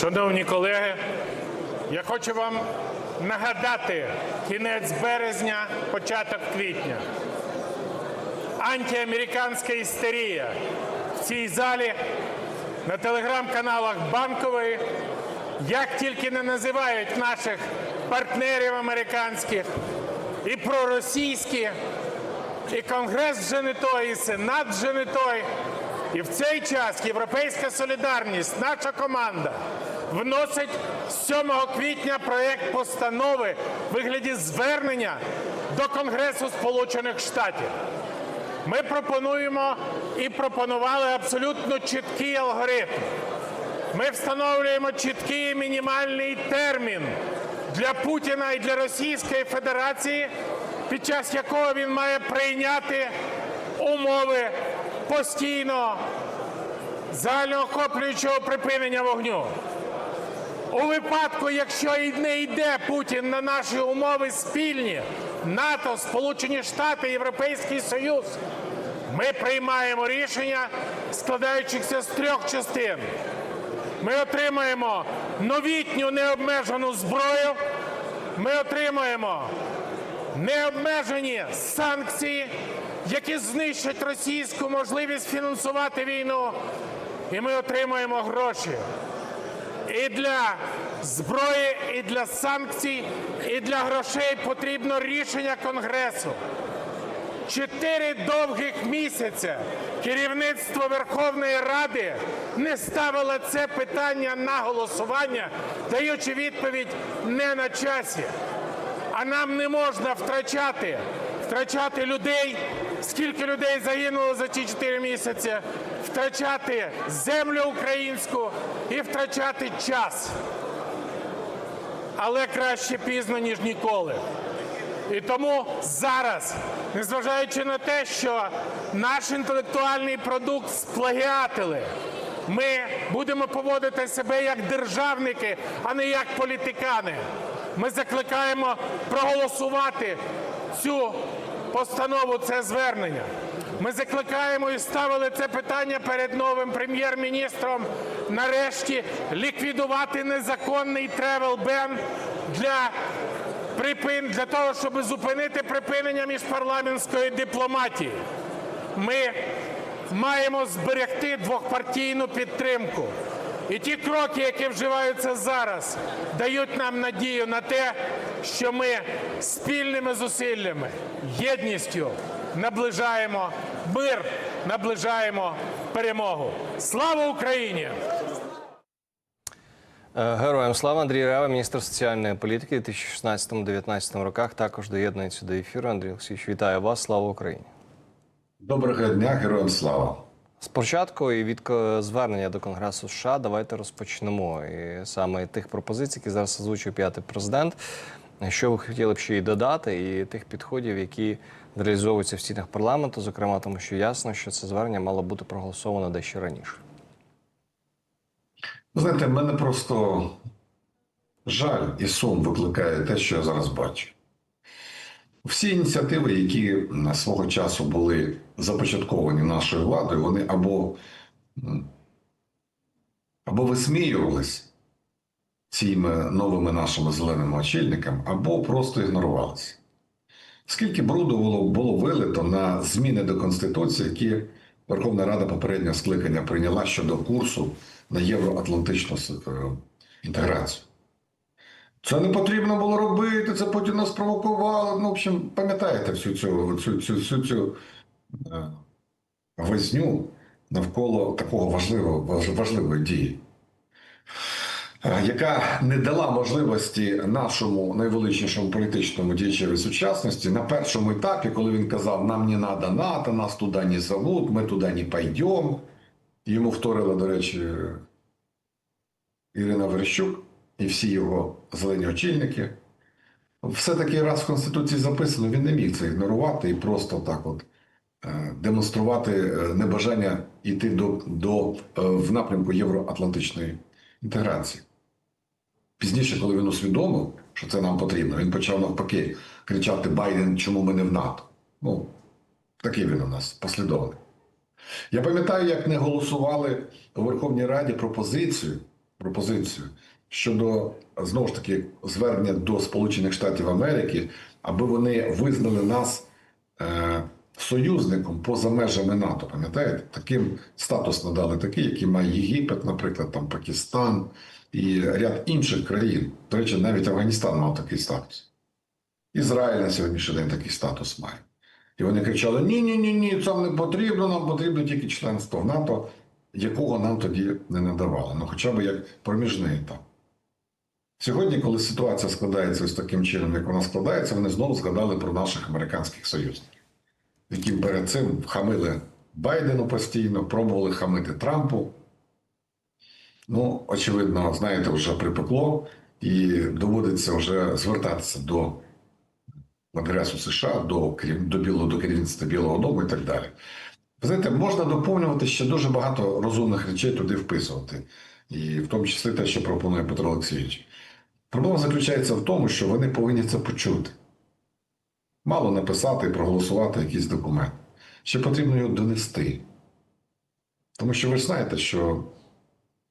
Шановні колеги, я хочу вам нагадати кінець березня, початок квітня. Антиамериканська істерія в цій залі, на телеграм-каналах Банкової, як тільки не називають наших партнерів американських і проросійські, і Конгрес вже не той, і Сенат вже не той. І в цей час Європейська солідарність, наша команда, вносить 7 квітня проект постанови в вигляді звернення до Конгресу Сполучених Штатів. Ми пропонуємо і пропонували абсолютно чіткий алгоритм. Ми встановлюємо чіткий мінімальний термін для Путіна і для Російської Федерації, під час якого він має прийняти умови постійно загальноохоплюючого припинення вогню. У випадку, якщо і не йде Путін на наші умови спільні, НАТО, Сполучені Штати, Європейський Союз, ми приймаємо рішення, складаючихся з трьох частин. Ми отримаємо новітню необмежену зброю, ми отримаємо необмежені санкції, які знищать російську можливість фінансувати війну, і ми отримаємо гроші і для зброї, і для санкцій, і для грошей потрібно рішення Конгресу. Чотири довгих місяця керівництво Верховної Ради не ставило це питання на голосування, даючи відповідь не на часі. А нам не можна втрачати, втрачати людей. Скільки людей загинуло за ці чотири місяці, втрачати землю українську і втрачати час. Але краще пізно, ніж ніколи. І тому зараз, незважаючи на те, що наш інтелектуальний продукт сплагіатили, ми будемо поводити себе як державники, а не як політикани. Ми закликаємо проголосувати цю постанову, це звернення. Ми закликаємо і ставили це питання перед новим прем'єр-міністром. Нарешті ліквідувати незаконний тревел-бен для припин для того, щоб зупинити припинення міжпарламентської дипломатії. Ми маємо зберегти двохпартійну підтримку. І ті кроки, які вживаються зараз, дають нам надію на те, що ми спільними зусиллями, єдністю наближаємо мир, наближаємо перемогу. Слава Україні! Е, Героям слава Андрій Рева, міністр соціальної політики у 2016-2019 роках. Також доєднується до ефіру. Андрій Олексійович, вітаю вас. Слава Україні! Доброго дня, героям слава. Спочатку і від звернення до Конгресу США давайте розпочнемо. І саме тих пропозицій, які зараз озвучив п'ятий президент. Що ви хотіли б ще й додати, і тих підходів, які реалізовуються в стінах парламенту, зокрема, тому що ясно, що це звернення мало бути проголосовано дещо раніше. Ви знаєте, в мене просто жаль і сум викликає те, що я зараз бачу. Всі ініціативи, які свого часу були започатковані нашою владою, вони або, або висміювались цими новими нашими зеленими очільниками, або просто ігнорувалися. Скільки бруду було, було вилито на зміни до Конституції, які Верховна Рада попереднього скликання прийняла щодо курсу на євроатлантичну е, інтеграцію. Це не потрібно було робити, це Путін нас провокувало. Ну, в общем, пам'ятаєте всю цю, цю, цю, всю цю е, возню навколо такого важливого, важливої дії, яка не дала можливості нашому найвеличнішому політичному діячеві сучасності на першому етапі, коли він казав, нам не треба НАТО, нас туди не зовут, ми туди не пойдемо. Йому вторила, до речі, Ірина Верещук і всі його зелені очільники. Все-таки раз в Конституції записано, він не міг це ігнорувати і просто так от е, демонструвати е, небажання йти до, до, е, в напрямку євроатлантичної інтеграції. Пізніше, коли він усвідомив, що це нам потрібно, він почав навпаки кричати Байден, чому ми не в НАТО. Ну, такий він у нас послідовний. Я пам'ятаю, як не голосували у Верховній Раді пропозицію пропозицію щодо знову ж таки звернення до Сполучених Штатів Америки, аби вони визнали нас е, союзником поза межами НАТО. Пам'ятаєте, таким статус надали такий, який має Єгипет, наприклад, там Пакистан і ряд інших країн. До речі, навіть Афганістан мав такий статус. Ізраїль на сьогоднішній день такий статус має. І вони кричали: ні, ні, ні, ні, це не потрібно, нам потрібно тільки членство в НАТО, якого нам тоді не надавали. Ну, хоча б як проміжний етап. Сьогодні, коли ситуація складається ось таким чином, як вона складається, вони знову згадали про наших американських союзників, які перед цим хамили Байдену постійно, пробували хамити Трампу. Ну, очевидно, знаєте, вже припекло, і доводиться вже звертатися до Конгресу США, до, до, білого, до керівництва Білого Дому і так далі. Ви знаєте, можна доповнювати ще дуже багато розумних речей туди вписувати, і в тому числі те, що пропонує Петро Олексійович. Проблема заключається в тому, що вони повинні це почути. Мало написати і проголосувати якийсь документ. Ще потрібно його донести. Тому що ви ж знаєте, що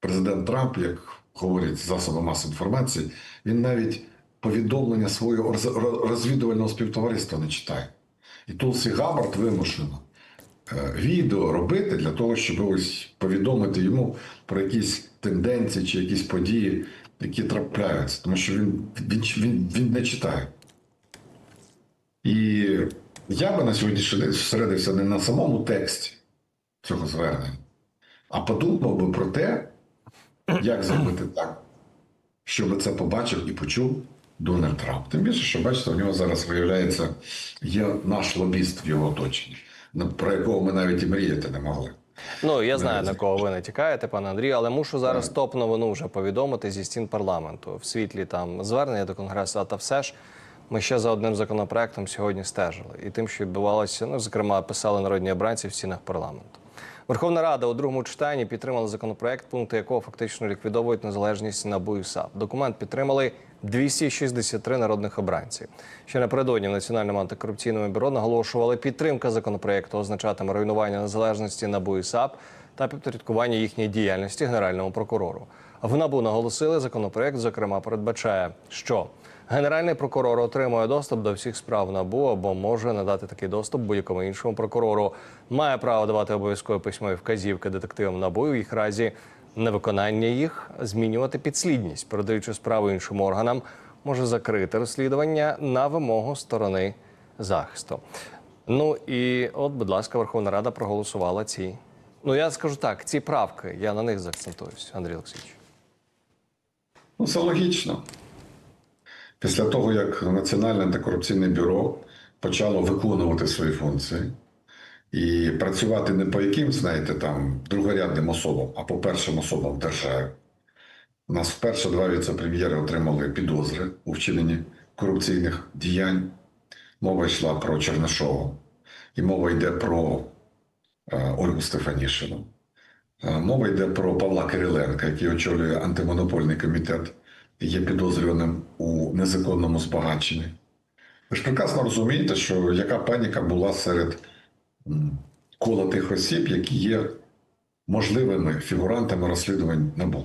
президент Трамп, як говорять засоби масової інформації, він навіть повідомлення свого роз- роз- розвідувального співтовариства не читає. І Тулсі Габбард вимушено е, відео робити для того, щоб ось повідомити йому про якісь тенденції чи якісь події, які трапляються, тому що він, він, він, він не читає. І я би на сьогоднішній день зосередився не на самому тексті цього звернення, а подумав би про те, як зробити так, щоб це побачив і почув Дональд Трамп. Тим більше, що бачите, у нього зараз виявляється є наш лобіст в його оточенні, на- про якого ми навіть і мріяти не могли. Ну я знаю на кого ви натякаєте, пане Андрію, але мушу зараз топ новину вже повідомити зі стін парламенту в світлі там звернення до конгресу. Та все ж ми ще за одним законопроектом сьогодні стежили, і тим, що відбувалося, ну зокрема, писали народні обранці в стінах парламенту. Верховна Рада у другому читанні підтримала законопроект, пункти якого фактично ліквідовують незалежність НАБУ і САП. Документ підтримали 263 народних обранці. Ще напередодні в Національному антикорупційному бюро наголошували, підтримка законопроекту означатиме руйнування незалежності НАБУ і САП та підпорядкування їхньої діяльності Генеральному прокурору. В НАБУ наголосили, законопроект зокрема передбачає, що Генеральний прокурор отримує доступ до всіх справ НАБУ або може надати такий доступ будь-якому іншому прокурору. Має право давати обов'язкові письмові вказівки детективам НАБУ і в їх разі невиконання їх змінювати підслідність, передаючи справу іншим органам, може закрити розслідування на вимогу сторони захисту. Ну і от, будь ласка, Верховна Рада проголосувала ці. Ну я скажу так, ці правки. Я на них заакцентуюсь, Андрій Олексійович. Ну, це логічно. Після того, як Національне антикорупційне бюро почало виконувати свої функції і працювати не по яким, знаєте, там другорядним особам, а по першим особам в державі. У нас вперше два віце-прем'єри отримали підозри у вчиненні корупційних діянь. Мова йшла про Чернишова, і мова йде про е, Ольгу Стефанішину. Е, Мова йде про Павла Кириленка, який очолює антимонопольний комітет і є підозрюваним у незаконному збагаченні. Ви ж прекрасно розумієте, що яка паніка була серед кола тих осіб, які є можливими фігурантами розслідувань НАБУ.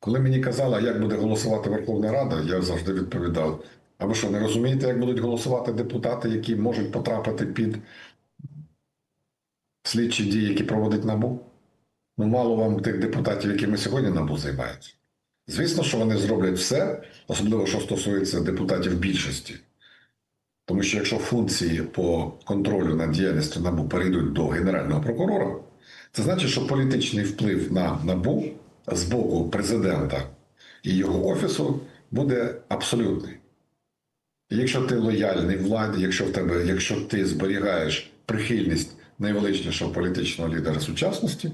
Коли мені казали, як буде голосувати Верховна Рада, я завжди відповідав: а ви що, не розумієте, як будуть голосувати депутати, які можуть потрапити під слідчі дії, які проводить НАБУ? Ну, мало вам тих депутатів, якими сьогодні НАБУ займається. Звісно, що вони зроблять все, особливо що стосується депутатів більшості. Тому що якщо функції по контролю над діяльністю НАБУ перейдуть до Генерального прокурора, це значить, що політичний вплив на НАБУ з боку президента і його офісу буде абсолютний. І якщо ти лояльний владі, якщо в тебе, якщо ти зберігаєш прихильність найвеличнішого політичного лідера сучасності,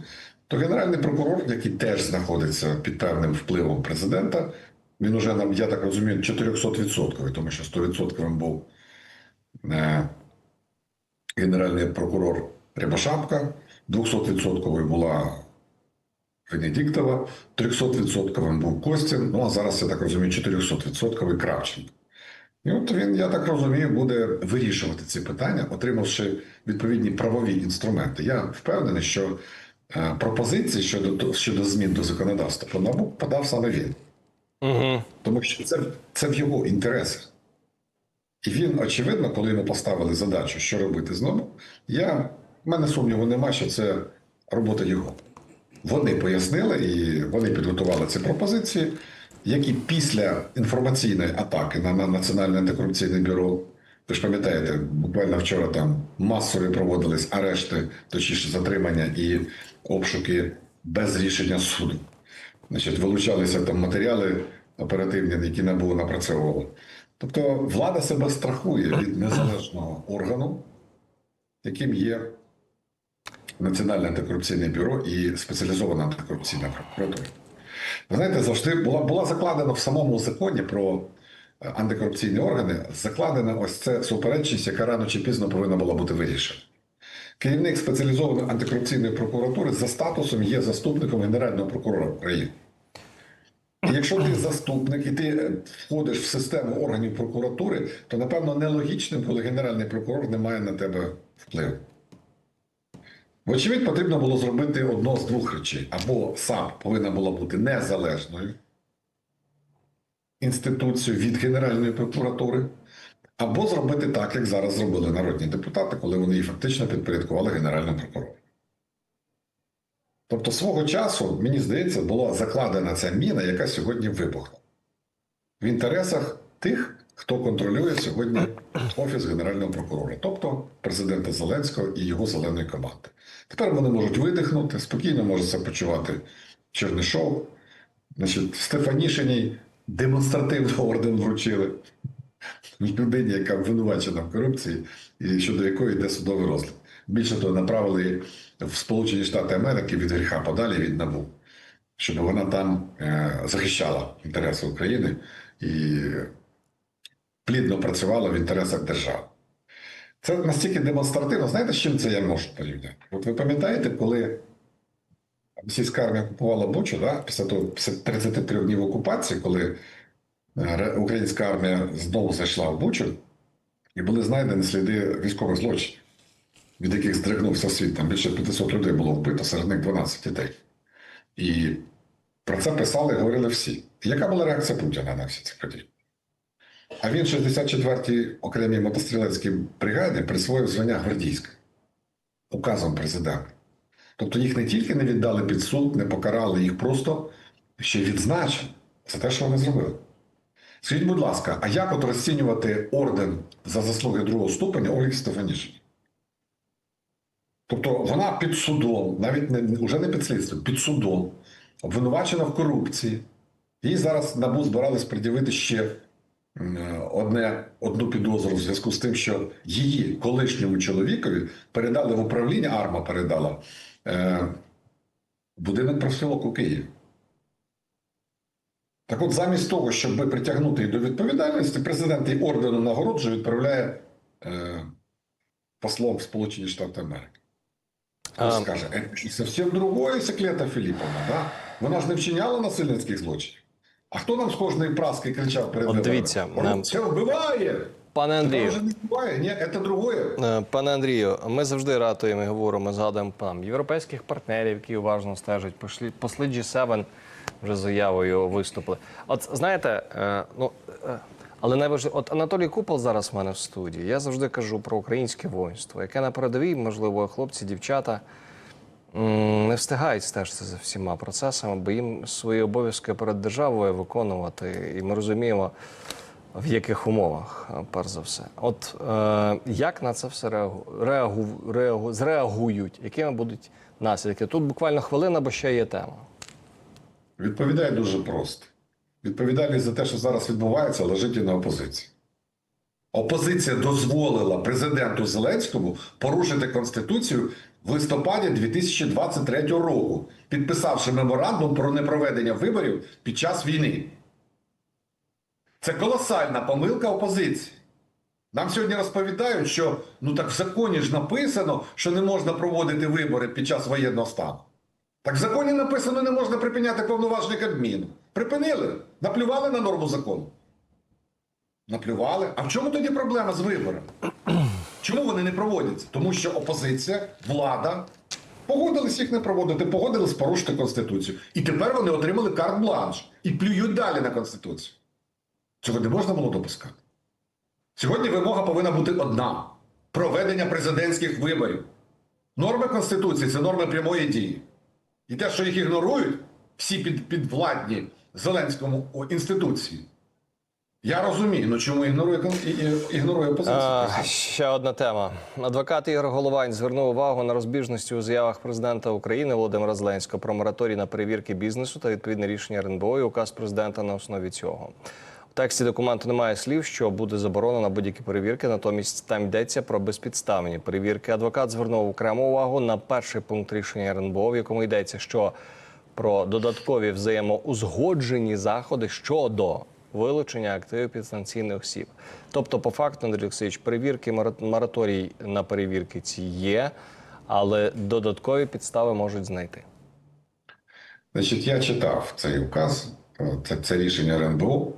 то генеральний прокурор, який теж знаходиться під певним впливом президента, він уже нам, я так розумію, 400%, тому що 100% був е, генеральний прокурор Рябошапка, 200% була Венедіктова, 300% був Костін, ну а зараз, я так розумію, 400% Кравченко. І от він, я так розумію, буде вирішувати ці питання, отримавши відповідні правові інструменти. Я впевнений, що пропозиції щодо, щодо змін до законодавства, то НАБУ подав саме він. Угу. Тому що це, це в його інтересах. І він, очевидно, коли йому поставили задачу, що робити з НАБУ, я, в мене сумніву немає, що це робота його. Вони пояснили і вони підготували ці пропозиції, які після інформаційної атаки на, на Національне антикорупційне бюро, ви ж пам'ятаєте, буквально вчора там масові проводились арешти, точніше затримання і обшуки без рішення суду. Значить, вилучалися там матеріали оперативні, які НАБУ напрацьовувало. Тобто влада себе страхує від незалежного органу, яким є Національне антикорупційне бюро і спеціалізована антикорупційна прокуратура. Ви знаєте, завжди була, була закладена в самому законі про антикорупційні органи, закладена ось ця суперечність, яка рано чи пізно повинна була бути вирішена. Керівник спеціалізованої антикорупційної прокуратури за статусом є заступником Генерального прокурора України. І якщо ти заступник і ти входиш в систему органів прокуратури, то напевно нелогічним, коли генеральний прокурор не має на тебе впливу. Вочевидь, потрібно було зробити одно з двох речей: або САП повинна була бути незалежною інституцією від Генеральної прокуратури, або зробити так, як зараз зробили народні депутати, коли вони її фактично підпорядкували Генеральному прокурору. Тобто, свого часу, мені здається, була закладена ця міна, яка сьогодні вибухла. В інтересах тих, хто контролює сьогодні офіс генерального прокурора, тобто президента Зеленського і його зеленої команди. Тепер вони можуть видихнути, спокійно може себе почувати Чернишов. Значить, Стефанішиній демонстративно орден вручили людині, яка обвинувачена в корупції, і щодо якої йде судовий розгляд. Більше того, направили в Сполучені Штати Америки від гріха подалі від НАБУ, щоб вона там е, захищала інтереси України і плідно працювала в інтересах держави. Це настільки демонстративно. Знаєте, з чим це я можу порівняти? От ви пам'ятаєте, коли російська армія окупувала Бучу, да? після того після 33 днів окупації, коли е, українська армія знову зайшла в Бучу, і були знайдені сліди військових злочинів, від яких здригнувся світ. Там більше 500 людей було вбито, серед них 12 дітей. І про це писали і говорили всі. Яка була реакція Путіна на всі ці події? А він 64-й окремій мотострілецькій бригаді присвоїв звання гвардійське указом президента. Тобто їх не тільки не віддали під суд, не покарали, їх просто ще відзначили за те, що вони зробили. Скажіть, будь ласка, а як от розцінювати орден за заслуги другого ступеня Ольги Стефанішині? Тобто вона під судом, навіть не, вже не під слідством, під судом, обвинувачена в корупції. Їй зараз набу збирались пред'явити ще одне, одну підозру в зв'язку з тим, що її колишньому чоловікові передали в управління, арма передала будинок профспілок у Києві. Так от, замість того, щоб притягнути до відповідальності, президент її ордену нагороджу відправляє е, послом в Сполучені Штати Америки. Хтось скаже, це зовсім другое Секлета Філіповна, да? Вона ж не вчиняла насильницьких злочинів. А хто нам з кожної праски кричав перед От дивіться, Це вбиває! Пане Андрію, вже не вбиває, ні, це другое. Е, Пане Андрію, ми завжди ратуємо і говоримо, згадуємо там європейських партнерів, які уважно стежать. Пошлі, посли G7 вже заявою виступили. От знаєте, е, ну е, але найважливіше, от Анатолій Купол зараз в мене в студії. Я завжди кажу про українське воїнство, яке на передовій, можливо, хлопці, дівчата не встигають стежити за всіма процесами, бо їм свої обов'язки перед державою виконувати. І ми розуміємо, в яких умовах, е, перш за все. От е, як на це все реагу, реагу, реагу, зреагують, якими будуть наслідки? Тут буквально хвилина, бо ще є тема. Відповідає дуже просто. Відповідальність за те, що зараз відбувається, лежить і на опозиції. Опозиція дозволила президенту Зеленському порушити Конституцію в листопаді 2023 року, підписавши меморандум про непроведення виборів під час війни. Це колосальна помилка опозиції. Нам сьогодні розповідають, що ну так в законі ж написано, що не можна проводити вибори під час воєнного стану. Так в законі написано, не можна припиняти повноваження Кабміну. Припинили, наплювали на норму закону. Наплювали. А в чому тоді проблема з виборами? Чому вони не проводяться? Тому що опозиція, влада Погодились їх не проводити, погодились порушити Конституцію. І тепер вони отримали карт-бланш і плюють далі на Конституцію. Цього не можна було допускати. Сьогодні вимога повинна бути одна: проведення президентських виборів. Норми Конституції це норми прямої дії. І те, що їх ігнорують, всі під, Зеленському інституції. Я розумію, ну чому ігнорує, ігнорує опозицію. Ще одна тема. Адвокат Ігор Головань звернув увагу на розбіжності у заявах президента України Володимира Зеленського про мораторій на перевірки бізнесу та відповідне рішення РНБО і указ президента на основі цього. Тексті документу немає слів, що буде заборонено будь-які перевірки, натомість там йдеться про безпідставні перевірки. Адвокат звернув окрему увагу на перший пункт рішення РНБО, в якому йдеться, що про додаткові взаємоузгоджені заходи щодо вилучення активів підстанційних осіб. Тобто, по факту, Андрій Олексійович, перевірки мора- мораторій на перевірки ці є, але додаткові підстави можуть знайти. Значить, я читав цей указ, це, це рішення РНБО.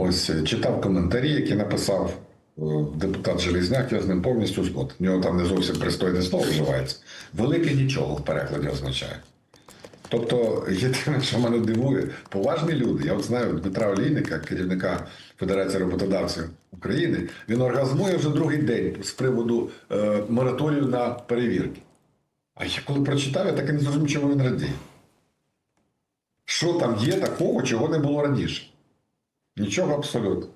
Ось е, читав коментарі, які написав е, депутат Железняк, я з ним повністю згоден. У нього там не зовсім пристойне слово вживається. Велике нічого в перекладі означає. Тобто, єдине, що мене дивує, поважні люди. Я от знаю Дмитра Олійника, керівника Федерації роботодавців України, він оргазмує вже другий день з приводу е, мораторію на перевірки. А я коли прочитав, я так і не зрозумів, чому він радіє. Що там є такого, чого не було раніше? Нічого абсолютно.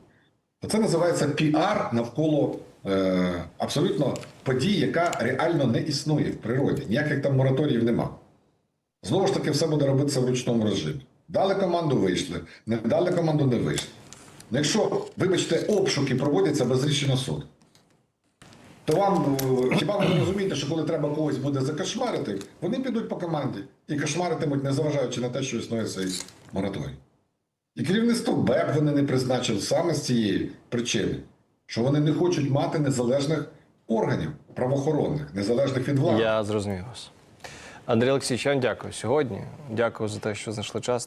Це називається піар навколо е, абсолютно події, яка реально не існує в природі. Ніяких там мораторіїв нема. Знову ж таки, все буде робитися в ручному режимі. Дали команду, вийшли. Не дали команду, не вийшли. Ну, Якщо, вибачте, обшуки проводяться без рішення суду, то вам е, хіба ви не розумієте, що коли треба когось буде закошмарити, вони підуть по команді і кошмаритимуть, не зважаючи на те, що існує цей мораторій. І керівництво БЕП вони не призначили саме з цієї причини, що вони не хочуть мати незалежних органів правоохоронних, незалежних від влади. Я зрозумів вас. Андрій Олексійович, я вам дякую сьогодні. Дякую за те, що знайшли час.